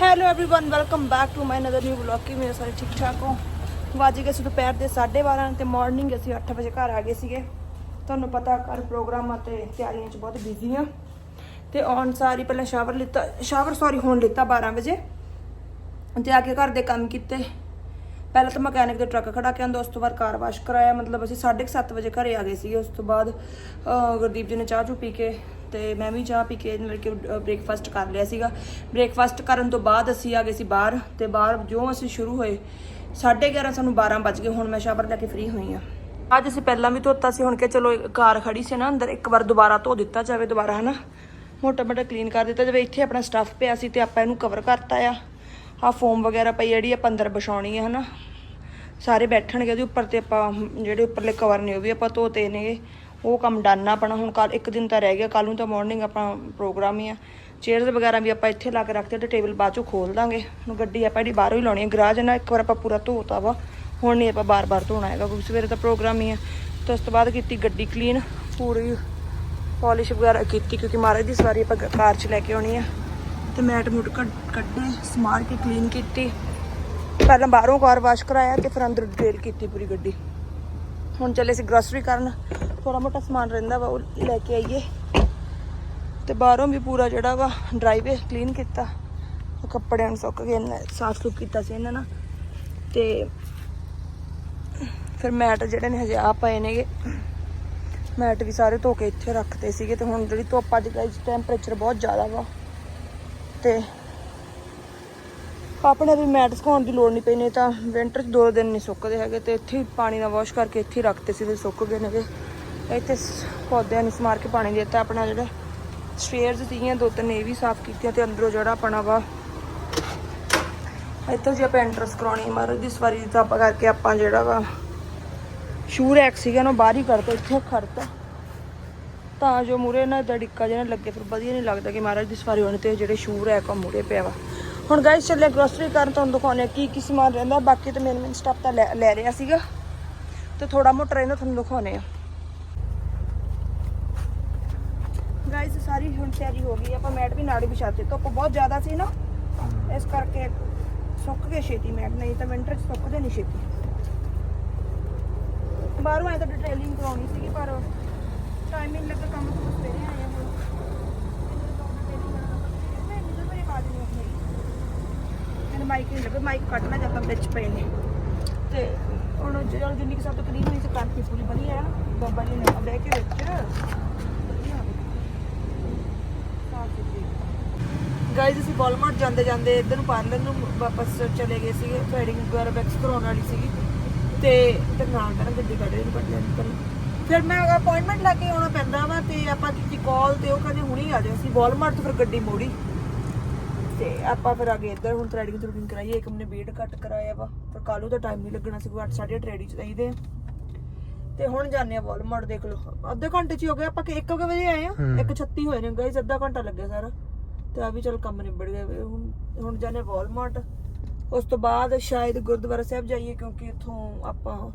hello everyone welcome back to my another new vlog ਕੀ ਮੇਰੇ ਸਾਰੇ ਠੀਕ ਠਾਕ ਹੋ ਵੱਜ ਗਏ ਸੀ ਦੁਪਹਿਰ ਦੇ 12:30 ਤੇ ਮਾਰਨਿੰਗ ਅਸੀਂ 8 ਵਜੇ ਘਰ ਆ ਗਏ ਸੀਗੇ ਤੁਹਾਨੂੰ ਪਤਾ ਘਰ ਪ੍ਰੋਗਰਾਮਾਂ ਤੇ ਤਿਆਰੀਆਂ 'ਚ ਬਹੁਤ ਬਿਜ਼ੀ ਆ ਤੇ ਆਉਣ ਸਾਰੀ ਪਹਿਲਾਂ ਸ਼ਾਵਰ ਲਿੱਤਾ ਸ਼ਾਵਰ ਸੌਰੀ ਹੁਣ ਲਿੱਤਾ 12 ਵਜੇ ਤੇ ਆ ਕੇ ਘਰ ਦੇ ਕੰਮ ਕੀਤੇ ਪਹਿਲਾਂ ਤਾਂ ਮਕੈਨਿਕ ਦੇ ਟਰੱਕ ਖੜਾ ਕੇ ਆਂਦਾ ਉਸ ਤੋਂ ਬਾਅਦ ਕਾਰ ਵਾਸ਼ ਕਰਾਇਆ ਮਤਲਬ ਅਸੀਂ 7:30 ਵਜੇ ਘਰੇ ਆ ਗਏ ਸੀਗੇ ਉਸ ਤੋਂ ਬਾਅਦ ਅਹ, ਗੁਰਦੀਪ ਜੀ ਨੇ ਚਾਹ ਚੂ ਪੀ ਕੇ ਤੇ ਮੈਂ ਵੀ ਚਾਹ ਪੀ ਕੇ ਨਾਲ ਕਿ ਬ੍ਰੇਕਫਾਸਟ ਕਰ ਲਿਆ ਸੀਗਾ। ਬ੍ਰੇਕਫਾਸਟ ਕਰਨ ਤੋਂ ਬਾਅਦ ਅਸੀਂ ਆ ਗਏ ਸੀ ਬਾਹਰ ਤੇ ਬਾਹਰ ਜੋ ਅਸੀਂ ਸ਼ੁਰੂ ਹੋਏ 11:30 ਸਾਨੂੰ 12 ਵੱਜ ਗਏ, ਹੁਣ ਮੈਂ ਸ਼ਾਵਰ ਲੈ ਕੇ ਫ੍ਰੀ ਹੋਈ ਆ ਅੱਜ ਅਸੀਂ ਪਹਿਲਾਂ ਵੀ ਧੋਤਾ ਸੀ, ਹੁਣ ਕਿ ਚਲੋ ਕਾਰ ਖੜੀ ਸੀ ਨਾ ਅੰਦਰ, ਇੱਕ ਵਾਰ ਦੁਬਾਰਾ ਧੋ ਦਿੱਤਾ ਜਾਵੇ ਦੁਬਾਰਾ, ਹਨਾ? ਮੋਟਾ ਮੋਟਾ ਕਲੀਨ ਕਰ ਦਿੱਤਾ ਜਾਵੇ, ਇੱਥੇ ਆਪਣਾ ਸਟੱਫ ਪਿਆ ਸੀ ਤੇ ਆਪਾਂ ਇਹਨੂੰ ਕਵਰ ਕਰਤਾ ਆ। ਆ ਫੋਮ ਵਗੈਰਾ ਪਈ ਜਿਹੜੀ ਆਪਾਂ ਅੰਦਰ ਵਿਛਾਉਣੀ ਹੈ ਹਨਾ? ਸਾਰੇ ਬੈਠਣਗੇ, ਉਹਦੇ ਉੱਪਰ ਤੇ ਆਪਾਂ, ਜਿਹੜੇ ਉੱਪਰਲੇ ਕਵਰ ਨੇ ਉਹ ਵੀ ਆਪਾਂ ਧੋਤੇ ਨੇਗੇ। ਉਹ ਕੰਮ ਡਨ ਆਪਣਾ, ਹੁਣ ਕੱਲ ਇੱਕ ਦਿਨ ਤਾਂ ਰਹਿ ਗਿਆ ਕੱਲ ਨੂੰ ਤਾਂ ਮਾਰਨਿੰਗ ਆਪਾਂ ਪ੍ਰੋਗਰਾਮ ਹੀ ਆ। ਚੇਅਰਸ ਵਗੈਰਾ ਵੀ ਆਪਾਂ ਇੱਥੇ ਲਾ ਕੇ ਰੱਖਤੇ ਤੇ ਟੇਬਲ ਬਾਅਦ ਚੋਂ ਖੋਲ ਦਾਂਗੇ। ਹੁਣ ਗੱਡੀ ਆਪਾਂ ਇਹਦੀ ਬਾਹਰੋਂ ਹੀ ਲਾਉਣੀ ਹੈ ਗਰਾਜ ਨਾਲ ਇੱਕ ਵਾਰ ਆਪਾਂ ਪੂਰਾ ਧੋਤਾ ਵਾ, ਹੁਣ ਨਹੀਂ ਆਪਾਂ ਬਾਰ-ਬਾਰ ਧੋਣਾ ਹੈਗਾ, ਕਿਉਂਕਿ ਸਵੇਰੇ ਤਾਂ ਪ੍ਰੋਗਰਾਮ ਹੀ ਆ। ਤੇ ਉਸ ਤੋਂ ਬਾਅਦ ਕੀਤੀ ਗੱਡੀ ਕਲੀਨ ਪੂਰੀ ਪਾਲਿਸ਼ ਵਗੈਰਾ ਕੀਤੀ, ਕਿਉਂਕਿ ਮਹਾਰਾਜ ਦੀ ਸਵਾਰੀ ਆਪਾਂ ਗ- ਕਾਰ 'ਚ ਲੈ ਕੇ ਆਉਣੀ ਆ। ਤੇ ਮੈਟ ਮੂਟ ਕੱਢ- ਕੱਢੇ, ਸਮਾਰ ਕੇ ਕਲੀਨ ਕੀਤੀ। ਪਹਿਲਾਂ ਬਾਹਰੋਂ ਕਾਰ ਵਾਸ਼ ਕਰਾਇਆ ਤੇ ਫਿਰ ਅੰਦਰ ਡਿਟੇਲ ਕੀਤੀ ਪੂਰੀ ਗੱਡੀ। ਹੁਣ ਚੱਲੇ ਸੀ ਗਰੋਸਰੀ ਕਰਨ। ਥੋੜਾ ਮੋਟਾ ਸਮਾਨ ਰਹਿੰਦਾ ਵਾ, ਉਹ ਲੈ ਕੇ ਆਈਏ। ਤੇ ਬਾਹਰੋਂ ਵੀ ਪੂਰਾ ਜਿਹੜਾ ਵਾ ਡਰਾਈਵੇ ਕਲੀਨ ਕੀਤਾ। ਉਹ ਕੱਪੜਿਆਂ ਨੂੰ ਸੁੱਕ ਗਏ, ਇਹਨਾਂ ਸਾਫ਼ ਸੁਥਰਾ ਕੀਤਾ ਸੀ ਇਹਨਾਂ ਨਾਲ। ਤੇ ਫਿਰ ਮੈਟ ਜਿਹੜੇ ਨੇ ਹਜੇ ਆ ਪਏ ਨੇਗੇ। ਮੈਟ ਵੀ ਸਾਰੇ ਧੋ ਕੇ ਇੱਥੇ ਰੱਖਤੇ ਸੀਗੇ ਤੇ ਹੁਣ ਜਿਹੜੀ ਧੁੱਪ ਅੱਜ ਗਾਈਸ ਟੈਂਪਰੇਚਰ ਬਹੁਤ ਜ਼ਿਆਦਾ ਵਾ। ਤੇ ਆਪਣੇ ਵੀ ਮੈਟ ਸੁਕਾਉਣ ਦੀ ਲੋੜ ਨਹੀਂ ਪਈ, ਨਹੀਂ ਤਾਂ ਵਿੰਟਰ 'ਚ ਦੋ ਦਿਨ ਨਹੀਂ ਸੁੱਕਦੇ ਹੈਗੇ ਤੇ ਇੱਥੇ ਹੀ ਪਾਣੀ ਨਾਲ ਵਾਸ਼ ਕਰਕੇ ਇੱਥੇ ਹੀ ਰੱਖਤੇ ਸੀ ਤੇ ਸੁੱਕ ਗਏ ਨੇਗੇ। ਇੱਥੇ ਪੌਦਿਆਂ ਨੂੰ ਸਮਾਰ ਕੇ ਪਾਣੀ ਦਿੱਤਾ, ਆਪਣਾ ਜਿਹੜਾ ਸਟੇਅਰਸ ਸੀਗੀਆਂ, ਦੋ ਤਿੰਨ ਇਹ ਵੀ ਸਾਫ਼ ਕੀਤੀਆਂ ਤੇ ਅੰਦਰੋਂ ਜਿਹੜਾ ਆਪਣਾ ਵਾ। ਇੱਥੋਂ ਜੇ ਆਪਾਂ ਐਂਟਰਸ ਕਰਾਉਣੀ ਮਹਾਰਾਜ ਦੀ ਸਵਾਰੀ ਦੀ ਤਾਂ ਆਪਾਂ ਕਰਕੇ ਆਪਾਂ ਜਿਹੜਾ ਵਾ ਸ਼ੂ ਰੈਕ ਸੀਗਾ ਨਾ ਬਾਹਰ ਹੀ ਕਰਤਾ ਇੱਥੇ ਖੜਤਾ ਤਾਂ। ਜੋ ਮੂਰੇ ਨਾ ਏਦਾਂ ਡਿੱਕਾ ਜਿਹੜਾ ਲੱਗੇ, ਫਿਰ ਵਧੀਆ ਨਹੀਂ ਲੱਗਦਾ ਕਿ ਮਹਾਰਾਜ ਦੀ ਸਵਾਰੀ ਹੋਣੀ ਤੇ ਜਿਹੜੇ ਸ਼ੂ ਰੈਕ ਆ ਮੂਰੇ ਪਿਆ ਵਾ। ਹੁਣ ਗਾਇਸ ਚੱਲੇ ਗਰੋਸਰੀ ਕਰਨ, ਤੁਹਾਨੂੰ ਦਿਖਾਉਂਦੇ ਹਾਂ ਕੀ ਕੀ ਸਮਾਨ ਰਹਿੰਦਾ। ਬਾਕੀ ਤਾਂ ਮੇਨ ਮੇਨ ਸਟਾਫ ਤਾਂ ਲੈ ਲੈ ਰਿਹਾ ਸੀਗਾ। ਤੇ ਥੋੜਾ ਮੋਟਾ ਰਹਿੰਦਾ, ਤੁਹਾਨੂੰ ਦਿਖਾਉਂਦੇ ਆ ਗਾਇਸ ਸਾਰੀ ਹੁਣ ਤਿਆਰੀ ਹੋ ਗਈ ਆਪਾਂ ਮੈਟ ਵੀ ਨਾੜੀ ਵਿਛਾਤੇ ਧੁੱਪ ਬਹੁਤ ਜ਼ਿਆਦਾ ਸੀ ਨਾ। ਇਸ ਕਰਕੇ ਸੁੱਕ ਗਏ ਛੇਤੀ ਮੈਟ ਨਹੀਂ ਤਾਂ ਵਿੰਟਰ 'ਚ ਸੁੱਕਦੇ ਨਹੀਂ ਛੇਤੀ। ਬਾਹਰੋਂ ਆਏ ਤਾਂ ਡਿਟੇਲਿੰਗ ਕਰਾਉਣੀ ਸੀਗੀ ਪਰ ਟਾਈਮ ਨਹੀਂ ਲੱਗਾ ਕੰਮ ਤੋਂ ਸਵੇਰੇ ਆਏ ਹੁਣ। ਮੈਨੂੰ ਮਾਈਕ ਨਹੀਂ ਲੱਗਾ ਮਾਈਕ ਕੱਟਣਾ ਜਾਂਦਾ ਵਿੱਚ ਪਏ ਨੇ ਤੇ ਹੁਣ ਜਿਹੜਾ ਜਿੰਨੀ ਕਿ ਸਭ ਤੋਂ ਕਲੀਨ ਹੋਈ ਸੀ ਕਾਫੀ ਪੂਰੀ ਬਣੀ ਆ ਬਾਬਾ ਜੀ ਨੇ ਬਹਿ ਕੇ ਵਿੱਚ ਵਧੀਆ ਸਾਫ਼ ਸੁਥਰੀ ਗਾਇਜ਼ ਅਸੀਂ ਵਾਲਮਾਰਟ ਜਾਂਦੇ ਜਾਂਦੇ ਇੱਧਰ ਨੂੰ ਪਾਰਲਰ ਨੂੰ ਵਾਪਸ ਚਲੇ ਗਏ ਸੀਗੇ ਥ੍ਰੈਡਿੰਗ ਵਗੈਰਾ ਵੈਕਸ ਕਰਾਉਣ ਵਾਲੀ ਸੀਗੀ। ਤੇ ਤੇ ਨਾਲ ਕਰਾਂ ਗੱਡੀ ਕੱਢ ਰਹੀ ਲੈਣ ਪਰ ਫਿਰ ਮੈਂ ਅਪਾਇੰਟਮੈਂਟ ਲੈ ਕੇ ਆਉਣਾ ਪੈਂਦਾ ਵਾ ਤੇ ਆਪਾਂ ਕੀਤੀ ਕਾਲ ਤੇ ਉਹ ਕਹਿੰਦੇ ਹੁਣੀ ਆ ਜਾਓ ਅਸੀਂ ਵਾਲਮਾਰਟ ਤੋਂ ਫਿਰ ਗੱਡੀ ਮੋੜੀ। ਤੇ ਆਪਾਂ ਫਿਰ ਗਏ ਇੱਧਰ ਹੁਣ ਥ੍ਰੈਡਿੰਗ ਥ੍ਰੈਡਿੰਗ ਕਰਾਈ ਇੱਕ ਨੇ ਵੇਟ ਕੱਟ ਕਰਾਇਆ ਵਾ ਪਰ ਕਾਲੂ ਦਾ ਟਾਈਮ ਨਹੀਂ ਲੱਗਣਾ ਸੀ 8 8:30 ਰੈਡੀ ਚਾਹੀਦੇ ਤੇ ਹੁਣ ਜਾਂਦੇ ਆ ਵਾਲਮਾਰਟ ਦੇਖ ਲਓ। ਅੱਧੇ ਘੰਟੇ ਚ ਹੀ ਹੋ ਗਿਆ ਆਪਾਂ ਕਿ 1 ਵਜੇ ਆਏ ਆ? 1:36 ਹੋਏ ਨੇ ਗਾਇਸ ਅੱਧਾ ਘੰਟਾ ਲੱਗਿਆ ਸਾਰਾ। ਤੇ ਆ ਵੀ ਚਲ ਕੰਮ ਨਿਬੜ ਗਿਆ। ਹੁਣ ਹੁਣ ਜਾਂਦੇ ਵਾਲਮਾਰਟ ਉਸ ਤੋਂ ਬਾਅਦ ਸ਼ਾਇਦ ਗੁਰਦੁਆਰਾ ਸਾਹਿਬ ਜਾਈਏ ਕਿਉਂਕਿ ਇੱਥੋਂ ਆਪਾਂ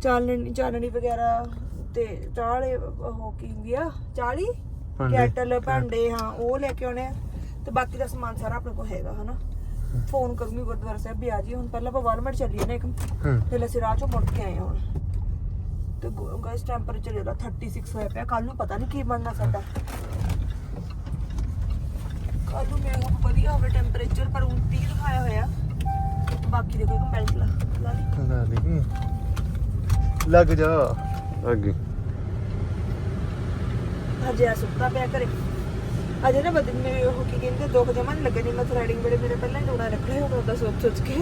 ਚਾਲਣੀ ਚਾਲਣੀ ਵਗੈਰਾ ਤੇ ਚਾਲੇ ਉਹ ਕੀ ਹੁੰਦੀ ਆ? ਚਾਲੀ? ਭਾਂਡੇ। ਕੈਟਲ ਭਾਂਡੇ ਹਾਂ ਉਹ ਲੈ ਕੇ ਆਉਣੇ ਆ। ਤੇ ਬਾਕੀ ਦਾ ਸਮਾਨ ਸਾਰਾ ਆਪਣੇ ਕੋਲ ਹੈਗਾ ਹਨਾ? ਫੋਨ ਕਰੂੰਗੀ ਗੁਰਦੁਆਰਾ ਸਾਹਿਬ ਵੀ ਆ ਜੀ ਹੁਣ ਪਹਿਲਾਂ ਆਪਾਂ ਵਾਲਮਾਰਟ ਚੱਲੀਏ ਨਾ ਇੱਕ। ਹੂੰ। ਫਿਰ ਅਸੀਂ ਰਾਹ ਚੋਂ ਮੁੜ ਕੇ ਆਏ ਹਾਂ ਹੁਣ। ਤੇ ਗਾਇਸ ਟੈਂਪਰੇਚਰ ਇਹਦਾ 36 ਹੋਇਆ ਪਿਆ। ਕੱਲ ਨੂੰ ਪਤਾ ਨਹੀਂ ਕੀ ਬਣਨਾ ਸਾਡਾ। ਕੱਲ ਨੂੰ ਮੈਂ ਵਧੀਆ ਹੋਵੇ ਟੈਂਪਰੇਚਰ ਪਰ 29 ਦਿਖਾਇਆ ਹੋਇਆ। ਬਾਕੀ ਦੇਖੋ ਇੱਕ ਮੈਲਟ ਲਾ ਲਾ ਲਈ। ਲਾ ਦੇ ਲੱਗ ਜਾ। ਅੱਗੇ ਹਜੇ ਆ ਸੁੱਤਾ ਪਿਆ ਘਰੇ। ਅਜੇ ਨਾ ਬਦਲ ਮੇਰੇ ਉਹ ਕੀ ਕਹਿੰਦੇ ਦੁੱਖ ਜਮਾ ਨਹੀਂ ਲੱਗੇ ਨਹੀਂ ਮੈਂ ਥ੍ਰੈਡਿੰਗ ਬੜੇ ਮੇਰੇ ਪਹਿਲਾਂ ਹੀ ਦੋਣਾ ਰੱਖੇ ਹੁਣ ਉਹਦਾ ਸੋਚ ਸੋਚ ਕੇ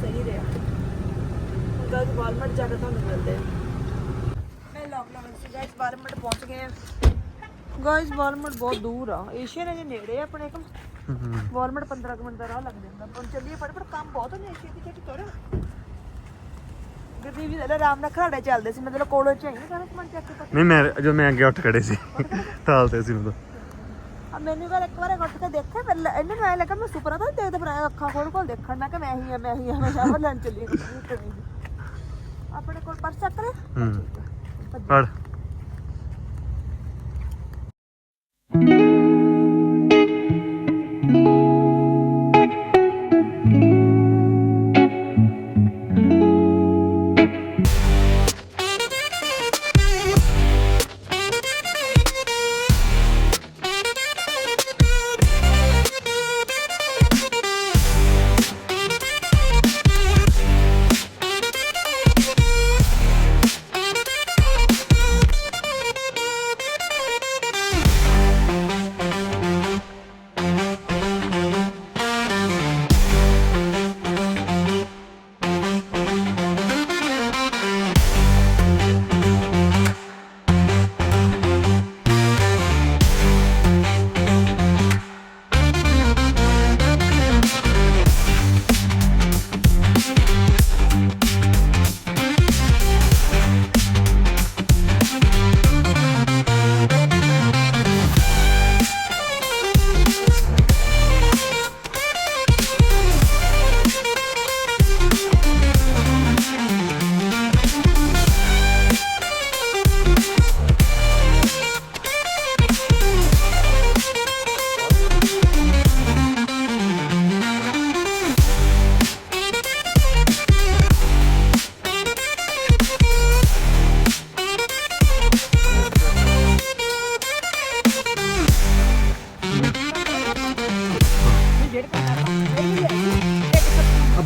ਸਹੀ ਰਿਹਾ। ਗਾਇਸ ਵਾਲਮਾਰਟ ਜਾ ਕੇ ਤੁਹਾਨੂੰ ਮਿਲਦੇ ਆ। ਮੈਂ ਲੌਕ ਲਾਉਣ ਸੀ ਗਾਇਸ ਵਾਲਮਾਰਟ ਪਹੁੰਚ ਗਏ ਆ। ਗਾਇਸ ਵਾਲਮਾਰਟ ਬਹੁਤ ਦੂਰ ਆ। ਏਸ਼ੀਆ ਦੇ ਨੇੜੇ ਆ ਆਪਣੇ ਕੋਲ। ਵਾਲਮਾਰਟ 15 ਕੁ ਮਿੰਟ ਦਾ ਰਾਹ ਲੱਗ ਜਾਂਦਾ। ਪਰ ਚੱਲੀਏ ਪਰ ਪਰ ਕੰਮ ਬਹੁਤ ਨੇ ਏਸ਼ੀਆ ਦੀ ਚੱਟੀ ਤੁਰ ਗੱਡੀ ਵੀ ਲੈ ਆਰਾਮ ਨਾਲ ਖੜਾੜੇ ਚੱਲਦੇ ਸੀ। ਮਤਲਬ ਕੋਲੋਂ ਚ ਆਈ ਨਾ ਸਾਰਾ ਸਮਾਨ ਚੱਕ ਕੇ। ਨਹੀਂ ਮੈਂ ਜਦੋਂ ਮੈਂ ਅੱਗੇ ਉੱਠ ਖੜੇ ਸੀ ਤਾਲਤੇ ਸੀ ਉਦੋਂ। ਆ ਮੈਨੂੰ ਵੀ ਇੱਕ ਵਾਰ ਉੱਠ ਕੇ ਦੇਖਿਆ ਲੈ- ਇਹਨਾਂ ਨੂੰ ਐ ਲੱਗਾ ਮੈਂ ਸੁਪਨਾ ਤਾਂ ਦੇਖਦੇ ਪਰ ਅੱਖਾਂ ਖੋਲ ਖੋਲ ਦੇਖਣ। ਮੈਂ ਕਿ ਮੈਂ ਹੀ ਆ ਮੈਂ ਹੀ ਆ ਮੈਂ ਸ਼ਾਵਰ ਲੈਣ ਚੱਲੀ। ਆਪਣੇ ਕੋਲ ਪਰਸ ਚੱਕ ਲੈ। ਹੂੰ। ਪੜ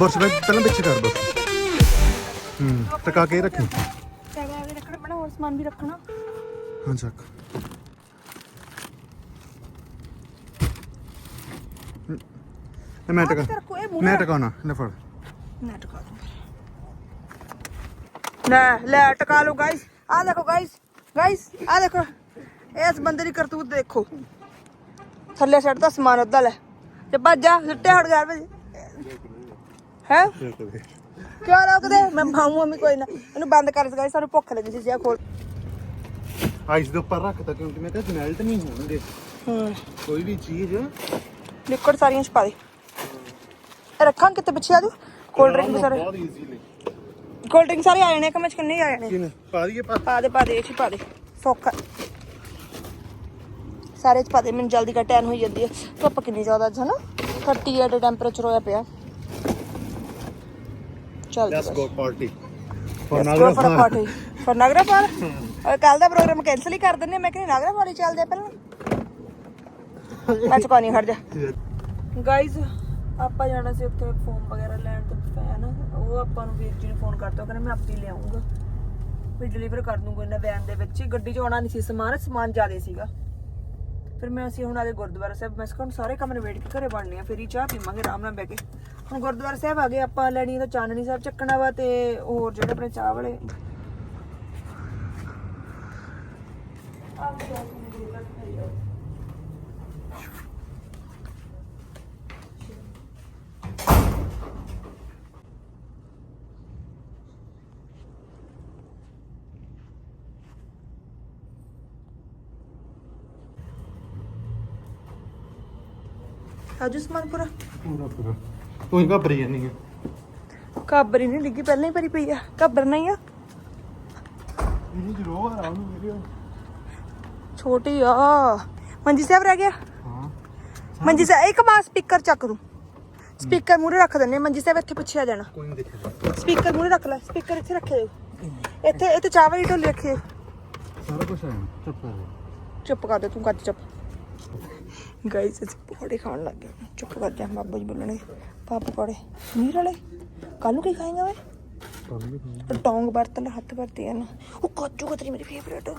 ਬਰਸ਼ ਬੈਗ ਪਹਿਲਾਂ ਪਿੱਛੇ ਕਰ ਬਸ ਹੂੰ ਟਕਾ ਕੇ ਰੱਖੀ। ਟੈਗਾ ਵੀ ਰੱਖਣਾ ਪੈਣਾ ਹੋਰ ਸਮਾਨ ਵੀ ਰੱਖਣਾ। ਹਾਂ ਚੱਕ। ਇਹ ਮੈਂ ਟਕਾ ਮੈਂ। ਟਕਾਉਣਾ ਲੈ ਫੜ। ਨਾ ਟਕਾ ਲੈ ਲੈ ਟਕਾ ਲਓ ਗਾਇਸ ਆ ਦੇਖੋ ਗਾਇਸ ਗਾਇਸ ਆ ਦੇਖੋ। ਇਸ ਬੰਦੇ ਦੀ ਕਰਤੂਤ ਦੇਖੋ। ਥੱਲੇ ਛੱਡਦਾ ਸਮਾਨ ਅੱਧਾ ਲੈ। ਤੇ ਭੱਜ ਜਾ ਸਿੱਟੇ ਹਟ ਗਿਆ ਭਾਜੀ ਹੈ? ਕਿਉਂ ਰੋਕਦੇ? ਮੈਂ ਭਾਉਂ ਮੰਮੀ ਕੋਈ ਨਾ। ਇਹਨੂੰ ਬੰਦ ਕਰ ਸਕਾ ਸਾਨੂੰ ਭੁੱਖ ਲੱਗੀ ਸੀ ਜਿਆ ਖੋਲ। ਆਈਸ ਦੇ ਉੱਪਰ ਰੱਖਤਾ ਕਿਉਂਕਿ ਮੈਂ ਕਿਹਾ ਮੈਲਟ ਨਹੀਂ ਹੋਣਗੇ। ਹੂੰ। ਕੋਈ ਵੀ ਚੀਜ਼। ਲਿਕਵਿਡ ਸਾਰੀਆਂ ਚ ਪਾ ਦੇ। ਇਹ ਰੱਖਾਂ ਕਿਤੇ ਪਿੱਛੇ ਆ ਜੂ ਕੋਲਡ ਡਰਿੰਕ ਸਾਰੇ। ਬਹੁਤ ਕੋਲਡ ਡਰਿੰਕ ਸਾਰੇ ਆ ਜਾਣੇ ਕਮਚ ਕਿੰਨੇ ਆ ਜਾਣੇ? ਕਿਨ? ਪਾ ਦਈਏ ਪਾ। ਪਾ ਦੇ ਪਾ ਦੇ ਇਹ 'ਚ ਹੀ ਪਾ ਦੇ। ਸੌਖਾ। ਸਾਰੇ ਚ ਪਾ ਦੇ ਮੈਨੂੰ ਜਲਦੀ ਕਾ ਟੈਨ ਹੋਈ ਜਾਂਦੀ ਹੈ। ਧੁੱਪ ਕਿੰਨੀ ਜ਼ਿਆਦਾ ਅੱਜ ਹਨਾ? 38 ਟੈਂਪਰੇਚਰ ਹੋਇਆ ਪਿਆ। ਚੱਲ let's go party for Nagra party for Nagra ਔਰ ਕੱਲ ਦਾ ਪ੍ਰੋਗਰਾਮ ਕੈਨਸਲ ਹੀ ਕਰ ਦਿੰਨੇ ਮੈਂ ਕਹਿੰਦੀ ਨਾਗਰਾ ਪਾਰਟੀ ਚੱਲਦੇ ਆ ਪਹਿਲਾਂ। ਮੈਂ ਚੁਕਾਨੀ ਖੜ ਜਾ। ਗਾਇਜ਼ ਆਪਾਂ ਜਾਣਾ ਸੀ ਉੱਥੇ ਫੋਨ ਵਗੈਰਾ ਲੈਣ ਤੇ ਫੈਨ ਉਹ ਆਪਾਂ ਨੂੰ ਵੀਰ ਜੀ ਨੇ ਫੋਨ ਕਰਤਾ ਕਹਿੰਦਾ ਮੈਂ ਆਪੇ ਲਿਆਉਂਗਾ ਵੀ ਡਿਲੀਵਰ ਕਰ ਦੂੰਗਾ ਇਹਨਾਂ ਵੈਨ ਦੇ ਵਿੱਚ। ਹੀ ਗੱਡੀ 'ਚ ਆਉਣਾ ਨਹੀਂ ਸੀ ਸਮਾਨ ਸਮਾਨ ਜ਼ਿਆਦੇ ਸੀਗਾ। ਫਿਰ ਮੈਂ ਅਸੀਂ ਹੁਣ ਆਗੇ ਗੁਰਦੁਆਰਾ ਸਾਹਿਬ ਮੈਂ ਹੁਣ ਸਾਰੇ ਕੰਮ ਨਿਬੇੜ ਕੇ ਘਰੇ ਬਣਨੇ ਆ ਫਿਰ ਹੀ ਚਾਹ ਪੀਵਾਂਗੇ ਆਰਾਮ ਨਾਲ ਬਹਿ ਕੇ। ਹੁਣ ਗੁਰਦੁਆਰਾ ਸਾਹਿਬ ਆ ਗਏ, ਆਪਾਂ ਲੈਣੀ ਤਾਂ ਚਾਨਣੀ ਸਾਹਿਬ ਚੱਕਣਾ ਵਾ ਤੇ ਹੋਰ ਜਿਹੜੇ ਆਪਣੇ ਚਾਹ ਵਾਲੇ। ਆਜੂ ਸਮਾਨ ਪੂਰਾ। ਪੂਰਾ ਪੂਰਾ। ਤੂੰ ਹੀ ਘਬਰੀ ਜਾਨੀ ਹੈ ਕਾਬਰੀ ਨਹੀਂ ਡਿੱਗੀ ਪਹਿਲਾਂ ਹੀ ਭਰੀ ਪਈ ਆ। ਕਾਬਰਨਾ ਹੀ ਆ। ਜ਼ਰੂਰ ਛੋਟੀ ਆ। ਮੰਜੀ ਸਾਹਿਬ ਰਹਿ ਗਿਆ? ਹਾਂ। ਮੰਜੀ ਸਾਹਿਬ ਇੱਕ ਬਾਰ ਸਪੀਕਰ ਚੱਕ ਦੂੰ। ਸਪੀਕਰ ਮੂਰੇ ਰੱਖ ਦਿੰਨੇ ਮੰਜੀ ਸਾਹਿਬ ਇੱਥੇ ਪਿੱਛੇ ਆ ਜਾਣਾ। ਕੋਈ ਨਹੀਂ ਦੇਖੇਗਾ ਸਪੀਕਰ ਮੂਰੇ ਰੱਖ ਲੈ ਸਪੀਕਰ ਇੱਥੇ ਰੱਖੇ ਦਿਓ। ਇੱਥੇ ਇੱਥੇ ਚਾਵਲ ਦੀ ਢੋਲੀ ਰੱਖੀ ਸਾਰਾ ਕੁਝ ਆਇਆ ਚੁੱਪ ਕਰ। ਚੁੱਪ ਕਰ ਦੇ ਤੂੰ ਕਰ ਚੁੱਪ। ਗਾਈਸ ਅਸੀਂ ਪਕੌੜੇ ਖਾਣ ਲੱਗ ਗਏ। ਚੁੱਪ ਕਰ ਜਾ ਬਾਬਾ ਜੀ ਬੋਲਣੇ। ਪਾ ਪਕੌੜੇ। ਨੀਰ ਵਾਲੇ ਕੱਲ ਨੂੰ ਕੀ ਖਾਏਗਾ ਵੇ ਟੌਂਗ ਵਰਤ ਲੈ ਹੱਥ ਵਰਤੇ ਆ ਨਾ ਉਹ ਕਾਜੂ ਕਤਰੀ ਮੇਰੀ ਫੇਵਰੇਟ।